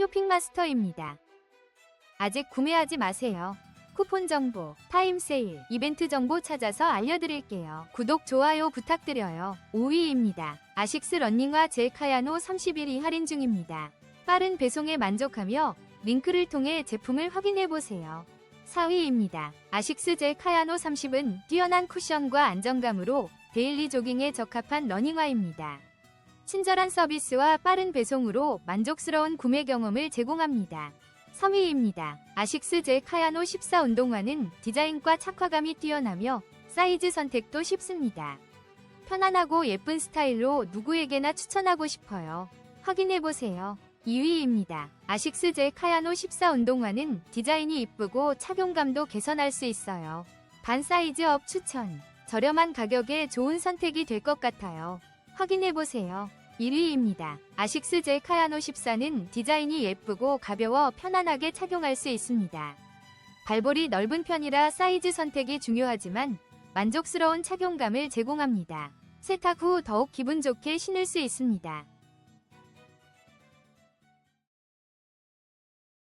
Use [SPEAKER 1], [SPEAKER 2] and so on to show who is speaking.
[SPEAKER 1] 쇼핑마스터입니다. 아직 구매하지 마세요. 쿠폰 정보, 타임 세일, 이벤트 정보 찾아서 알려드릴게요. 구독, 좋아요 부탁드려요. 5위입니다. 아식스 런닝화 젤 카야노 31위 할인 중입니다. 빠른 배송에 만족하며 링크를 통해 제품을 확인해보세요. 4위입니다. 아식스 젤 카야노 30은 뛰어난 쿠션과 안정감으로 데일리 조깅에 적합한 러닝화입니다. 친절한 서비스와 빠른 배송으로 만족스러운 구매 경험을 제공합니다. 3위입니다. 아식스 젤 카야노 14 운동화는 디자인과 착화감이 뛰어나며 사이즈 선택도 쉽습니다. 편안하고 예쁜 스타일로 누구에게나 추천하고 싶어요. 확인해보세요. 2위입니다. 아식스 젤 카야노 14 운동화는 디자인이 이쁘고 착용감도 개선할 수 있어요. 반 사이즈 업 추천. 저렴한 가격에 좋은 선택이 될 것 같아요. 확인해보세요. 1위입니다. 아식스 젤 카야노 14는 디자인이 예쁘고 가벼워 편안하게 착용할 수 있습니다. 발볼이 넓은 편이라 사이즈 선택이 중요하지만 만족스러운 착용감을 제공합니다. 세탁 후 더욱 기분 좋게 신을 수 있습니다.